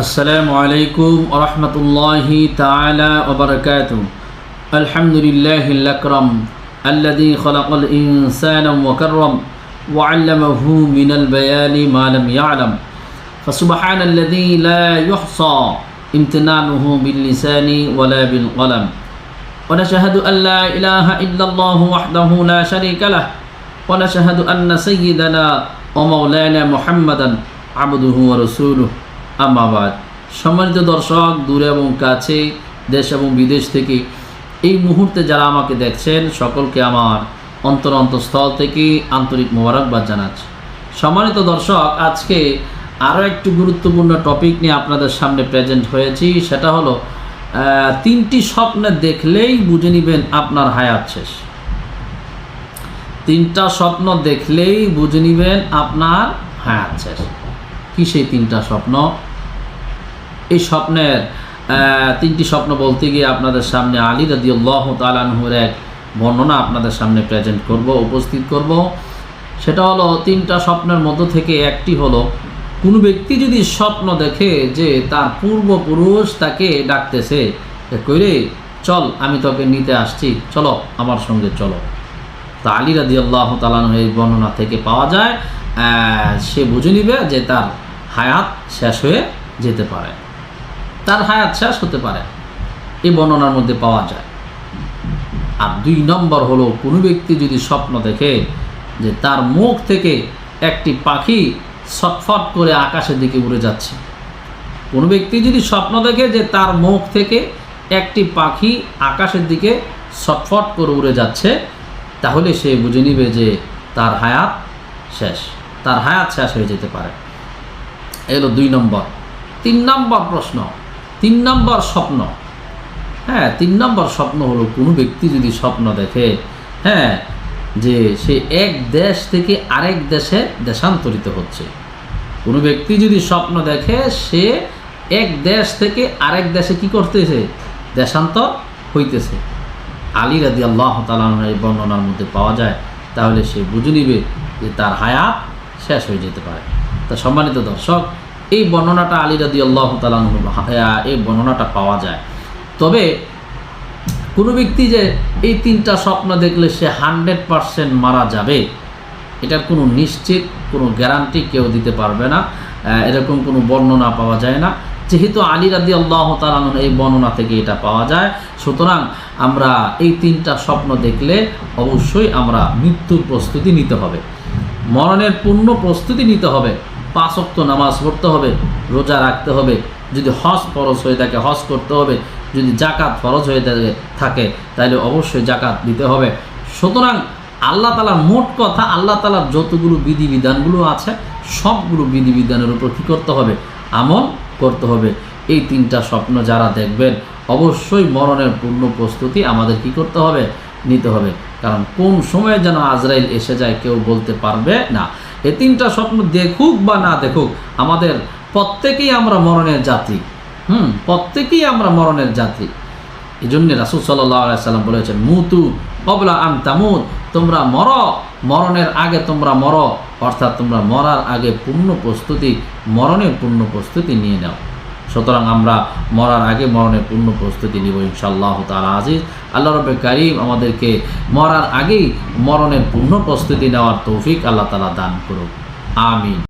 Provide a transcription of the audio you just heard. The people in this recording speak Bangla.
السلام عليكم ورحمة الله تعالى وبركاته. الحمد لله الأكرم الذي خلق الإنسان وكرم وعلمه من البيان ما لم يعلم. فسبحان الذي لا يحصى امتنانه باللسان ولا بالقلم. ونشهد أن لا إله إلا الله وحده لا شريك له. ونشهد أن سيدنا ومولانا محمدا عبده ورسوله. আমাবাদ সম্মানিত দর্শক, দূরে এবং কাছে, দেশ এবং বিদেশ থেকে এই মুহূর্তে যারা আমাকে দেখছেন, সকলকে আমার অন্তর অন্তঃস্থল থেকে আন্তরিক মোবারকবাদ জানাচ্ছি। সম্মানিত দর্শক, আজকে আরও একটি গুরুত্বপূর্ণ টপিক নিয়ে আপনাদের সামনে প্রেজেন্ট হয়েছি। সেটা হলো তিনটি স্বপ্ন দেখলেই বুঝে নেবেন আপনার হায়াত শেষ। তিনটা স্বপ্ন দেখলেই বুঝে নেবেন আপনার হায়াত শেষ। কি সেই তিনটা স্বপ্ন? এই স্বপ্নের তিনটি স্বপ্ন বলতে গিয়ে আপনাদের সামনে আলী রাদিউল্লাহ তালানহুর এক বর্ণনা আপনাদের সামনে প্রেজেন্ট করব, উপস্থিত করব। সেটা হলো, তিনটা স্বপ্নের মধ্য থেকে একটি হলো, কোনো ব্যক্তি যদি স্বপ্ন দেখে যে তার পূর্বপুরুষ তাকে ডাকতেছে কইরে, চল, আমি তোকে নিতে আসছি, চলো, আমার সঙ্গে চলো। তা আলী রাদি আল্লাহ তালানহ এই বর্ণনা থেকে পাওয়া যায় সে বুঝে নিবে যে তার হায়াত শেষ হয়ে যেতে পারে। তার হায়াত শেষ হতে পারে, এই বর্ণনার মধ্যে পাওয়া যায়। আর দুই নম্বর হলো, কোনো ব্যক্তি যদি স্বপ্ন দেখে যে তার মুখ থেকে একটি পাখি ছটফট করে আকাশের দিকে উড়ে যাচ্ছে, কোনো ব্যক্তি যদি স্বপ্ন দেখে যে তার মুখ থেকে একটি পাখি আকাশের দিকে ছটফট করে উড়ে যাচ্ছে, তাহলে সে বুঝে নিবে যে তার হায়াত শেষ, তার হায়াত শেষ হয়ে যেতে পারে। এলো দুই নম্বর। তিন নম্বর প্রশ্ন তিন নম্বর স্বপ্ন। হ্যাঁ তিন নম্বর স্বপ্ন হলো কোনো ব্যক্তি যদি স্বপ্ন দেখে হ্যাঁ যে সে এক দেশ থেকে আরেক দেশে দেশান্তরিত হচ্ছে। কোনো ব্যক্তি যদি স্বপ্ন দেখে, সে এক দেশ থেকে আরেক দেশে কি করতেছে? দেশান্তর হইতেছে। আলী রাদি আল্লাহ এই বর্ণনার মধ্যে পাওয়া যায়, তাহলে সে বুঝে নিবে যে তার হায়াত শেষ হয়ে যেতে পারে। তা সম্মানিত দর্শক এই বর্ণনাটা আলী রাদি আল্লাহ এই বর্ণনাটা পাওয়া যায়। তবে কোনো ব্যক্তি যে এই তিনটা স্বপ্ন দেখলে সে হান্ড্রেড পারসেন্ট মারা যাবে, এটার কোনো নিশ্চিত, কোনো গ্যারান্টি কেউ দিতে পারবে না এরকম কোনো বর্ণনা পাওয়া যায় না। যেহেতু আলী রাদি আল্লাহ তালানুর এই বর্ণনা থেকে এটা পাওয়া যায়, সুতরাং আমরা এই তিনটা স্বপ্ন দেখলে অবশ্যই আমরা মৃত্যুর প্রস্তুতি নিতে হবে, মরণের পূর্ণ প্রস্তুতি নিতে হবে। পাঁচ অক্ত নামাজ পড়তে হবে, রোজা রাখতে হবে, যদি হজ ফরজ হয়ে থাকে হজ করতে হবে, যদি জাকাত ফরজ হয়ে থাকে- থাকে তাহলে অবশ্যই জাকাত দিতে হবে। সুতরাং আল্লাহ তালার মোট কথা, আল্লাহ তালার যতগুলো বিধিবিধানগুলো আছে, সবগুলো বিধিবিধানের উপর কী করতে হবে? আমল করতে হবে। এই তিনটা স্বপ্ন যারা দেখবেন, অবশ্যই মরণের পূর্ণ প্রস্তুতি আমাদের কি করতে হবে? নিতে হবে। কারণ কোন সময়ে যেন আজরাইল এসে যায় কেউ বলতে পারবে না। এই তিনটা স্বপ্ন দেখুক বা না দেখুক, আমাদের প্রত্যেকেই আমরা মরণের যাত্রী হুম, প্রত্যেকেই আমরা মরণের যাত্রী এই জন্য রাসুল সাল্লাম বলেছেন, মুতু কবলা আন তামুদ তোমরা মর, মরণের আগে তোমরা মর, অর্থাৎ তোমরা মরার আগে পূর্ণ প্রস্তুতি মরণের পূর্ণ প্রস্তুতি নিয়ে নাও। সুতরাং আমরা মরার আগে মরণের পূর্ণ প্রস্তুতি নিব ইনশাআল্লাহ তালা আজিজ। আল্লাহ রবে কারিম আমাদেরকে মরার আগেই মরণের পূর্ণ প্রস্তুতি নেওয়ার তৌফিক আল্লাহ তালা দান করুক। আমিন।